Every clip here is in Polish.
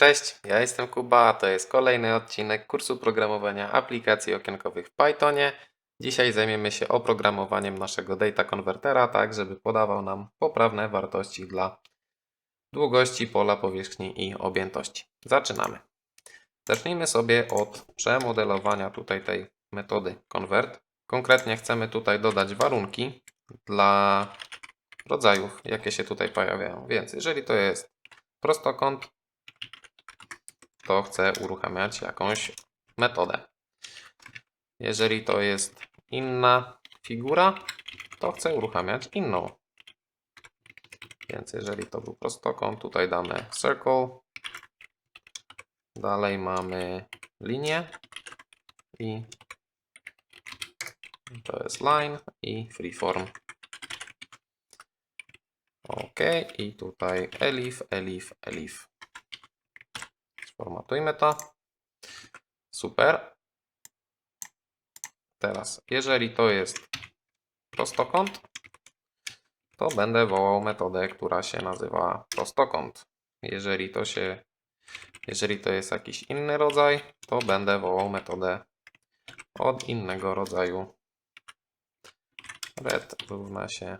Cześć, ja jestem Kuba, a to jest kolejny odcinek kursu programowania aplikacji okienkowych w Pythonie. Dzisiaj zajmiemy się oprogramowaniem naszego data konwertera, tak żeby podawał nam poprawne wartości dla długości pola powierzchni i objętości. Zaczynamy. Zacznijmy sobie od przemodelowania tutaj tej metody convert. Konkretnie chcemy tutaj dodać warunki dla rodzajów, jakie się tutaj pojawiają. Więc jeżeli to jest prostokąt, to chcę uruchamiać jakąś metodę. Jeżeli to jest inna figura, to chcę uruchamiać inną. Więc jeżeli to był prostokąt, tutaj damy circle. Dalej mamy linię i to jest line i freeform. OK, i tutaj elif, elif, elif. Formatujmy to. Super. Teraz, jeżeli to jest prostokąt, to będę wołał metodę, która się nazywa prostokąt. Jeżeli to się, jeżeli to jest jakiś inny rodzaj, to będę wołał metodę od innego rodzaju. Red równa się.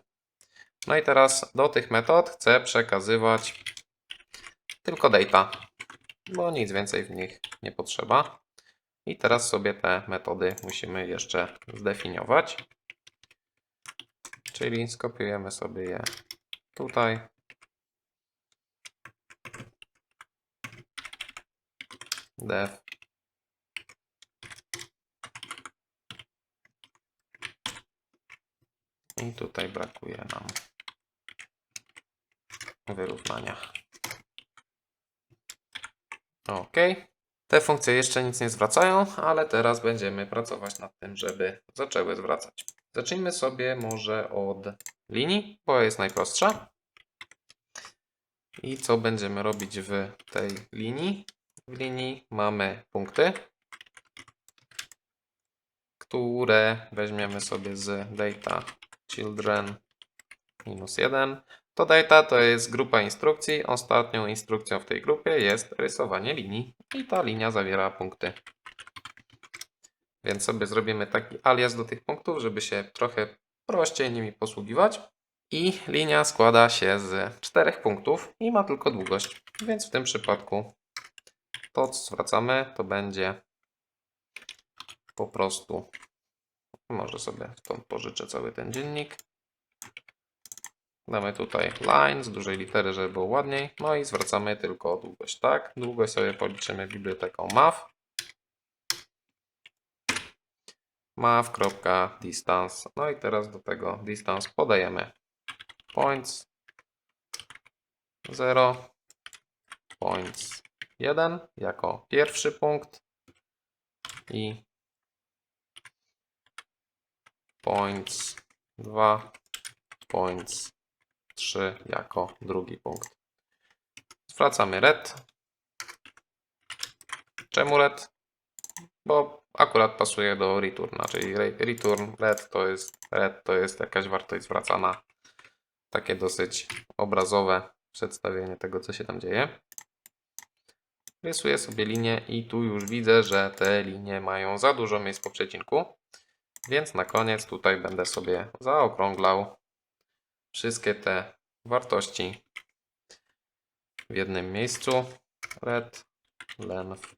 No i teraz do tych metod chcę przekazywać tylko data bo nic więcej w nich nie potrzeba. I teraz sobie te metody musimy jeszcze zdefiniować. Czyli skopiujemy sobie je tutaj. Def. I tutaj brakuje nam wyrównania. OK. Te funkcje jeszcze nic nie zwracają, ale teraz będziemy pracować nad tym, żeby zaczęły zwracać. Zacznijmy sobie może od linii, bo jest najprostsza. I co będziemy robić w tej linii? W linii mamy punkty, które weźmiemy sobie z data children minus 1 to data to jest grupa instrukcji. Ostatnią instrukcją w tej grupie jest rysowanie linii i ta linia zawiera punkty. Więc sobie zrobimy taki alias do tych punktów, żeby się trochę prościej nimi posługiwać. I linia składa się z czterech punktów i ma tylko długość. Więc w tym przypadku to co zwracamy to będzie po prostu może sobie stąd pożyczę cały ten dziennik. Damy tutaj line z dużej litery, żeby było ładniej. No i zwracamy tylko długość, tak? Długość sobie policzymy biblioteką math. math.distance. No i teraz do tego distance podajemy points 0, points 1 jako pierwszy punkt i points 2, points 3 jako drugi punkt. Zwracamy red. Czemu red? Bo akurat pasuje do returna, czyli return red to jest red to jest jakaś wartość zwracana. Takie dosyć obrazowe przedstawienie tego, co się tam dzieje. Rysuję sobie linię i tu już widzę, że te linie mają za dużo miejsc po przecinku. Więc na koniec tutaj będę sobie zaokrąglał wszystkie te wartości w jednym miejscu. Red length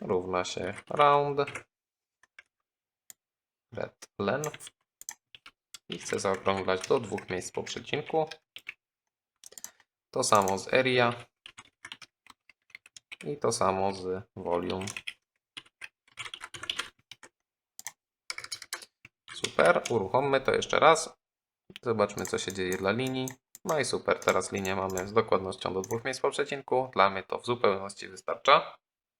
równa się round red length i chcę zaokrąglać do dwóch miejsc po przecinku. To samo z area i to samo z volume. Super, uruchommy to jeszcze raz. Zobaczmy, co się dzieje dla linii. No i super, teraz linię mamy z dokładnością do dwóch miejsc po przecinku. Dla mnie to w zupełności wystarcza.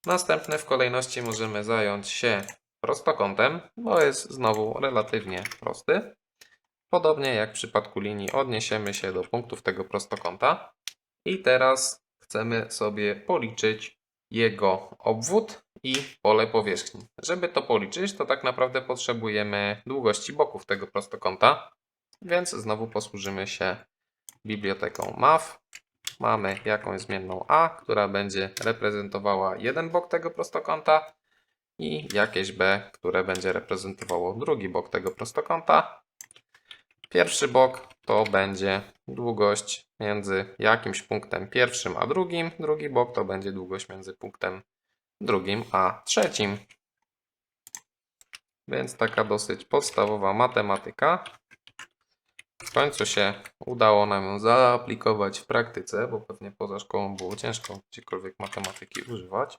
Następny w kolejności możemy zająć się prostokątem, bo jest znowu relatywnie prosty. Podobnie jak w przypadku linii odniesiemy się do punktów tego prostokąta. I teraz chcemy sobie policzyć jego obwód i pole powierzchni. Żeby to policzyć, to tak naprawdę potrzebujemy długości boków tego prostokąta. Więc znowu posłużymy się biblioteką math. mamy jakąś zmienną a, która będzie reprezentowała jeden bok tego prostokąta i jakieś b, które będzie reprezentowało drugi bok tego prostokąta. Pierwszy bok to będzie długość między jakimś punktem pierwszym a drugim, drugi bok to będzie długość między punktem drugim a trzecim. Więc taka dosyć podstawowa matematyka. W końcu się udało nam ją zaaplikować w praktyce, bo pewnie poza szkołą było ciężko gdziekolwiek matematyki używać.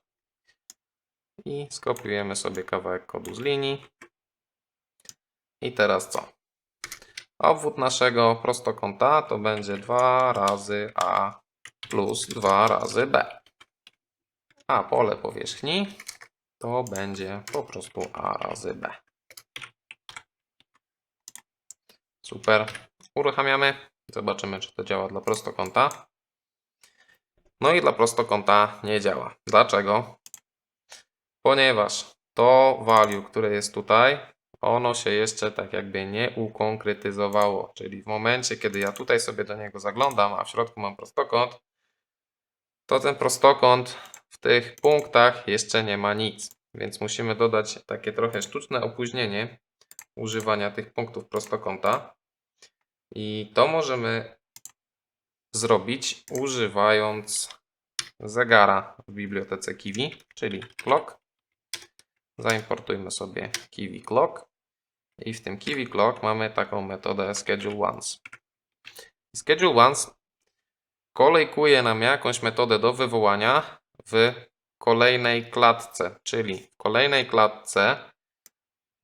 I skopiujemy sobie kawałek kodu z linii. I teraz co? Obwód naszego prostokąta to będzie 2 razy a plus 2 razy b. A pole powierzchni to będzie po prostu a razy b. Super. Uruchamiamy. Zobaczymy, czy to działa dla prostokąta. No i dla prostokąta nie działa. Dlaczego? Ponieważ to value, które jest tutaj, ono się jeszcze tak jakby nie ukonkretyzowało. Czyli w momencie, kiedy ja tutaj sobie do niego zaglądam, a w środku mam prostokąt, to ten prostokąt w tych punktach jeszcze nie ma nic. Więc musimy dodać takie trochę sztuczne opóźnienie używania tych punktów prostokąta. I to możemy zrobić używając zegara w bibliotece Kiwi, czyli clock. Zaimportujmy sobie Kiwi Clock. I w tym Kiwi Clock mamy taką metodę schedule once. Schedule once kolejkuje nam jakąś metodę do wywołania w kolejnej klatce, czyli w kolejnej klatce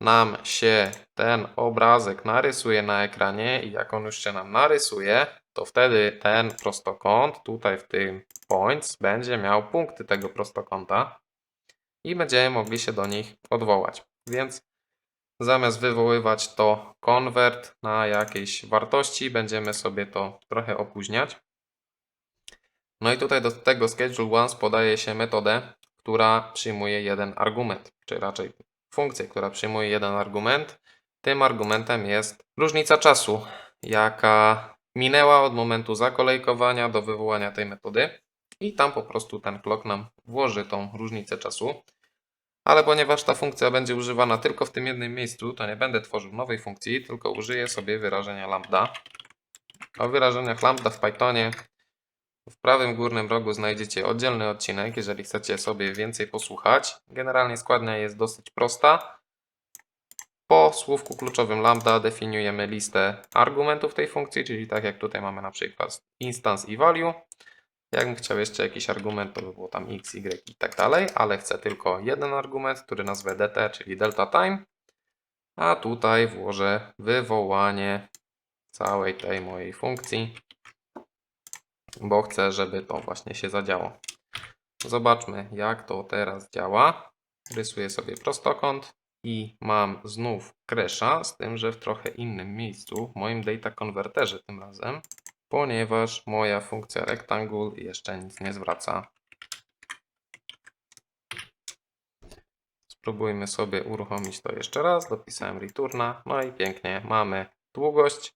nam się ten obrazek narysuje na ekranie i jak on już się nam narysuje, to wtedy ten prostokąt tutaj w tym points będzie miał punkty tego prostokąta i będziemy mogli się do nich odwołać. Więc zamiast wywoływać to convert na jakieś wartości, będziemy sobie to trochę opóźniać. No i tutaj do tego schedule once podaje się metodę, która przyjmuje jeden argument, czy raczej funkcję, która przyjmuje jeden argument. Tym argumentem jest różnica czasu, jaka minęła od momentu zakolejkowania do wywołania tej metody. I tam po prostu ten clock nam włoży tą różnicę czasu. Ale ponieważ ta funkcja będzie używana tylko w tym jednym miejscu, to nie będę tworzył nowej funkcji, tylko użyję sobie wyrażenia lambda. O wyrażeniach lambda w Pythonie w prawym górnym rogu znajdziecie oddzielny odcinek, jeżeli chcecie sobie więcej posłuchać. Generalnie składnia jest dosyć prosta. Po słówku kluczowym lambda definiujemy listę argumentów tej funkcji, czyli tak jak tutaj mamy na przykład instance i value. Jakbym chciał jeszcze jakiś argument, to by było tam x, y i tak dalej, ale chcę tylko jeden argument, który nazwę dt, czyli delta time. A tutaj włożę wywołanie całej tej mojej funkcji bo chcę, żeby to właśnie się zadziało. Zobaczmy, jak to teraz działa. Rysuję sobie prostokąt i mam znów kresza, z tym, że w trochę innym miejscu, w moim data konwerterze tym razem, ponieważ moja funkcja rectangle jeszcze nic nie zwraca. Spróbujmy sobie uruchomić to jeszcze raz. Dopisałem returna. No i pięknie mamy długość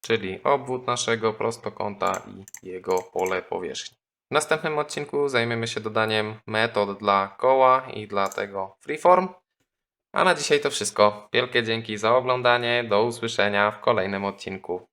czyli obwód naszego prostokąta i jego pole powierzchni. W następnym odcinku zajmiemy się dodaniem metod dla koła i dla tego freeform. A na dzisiaj to wszystko. Wielkie dzięki za oglądanie. Do usłyszenia w kolejnym odcinku.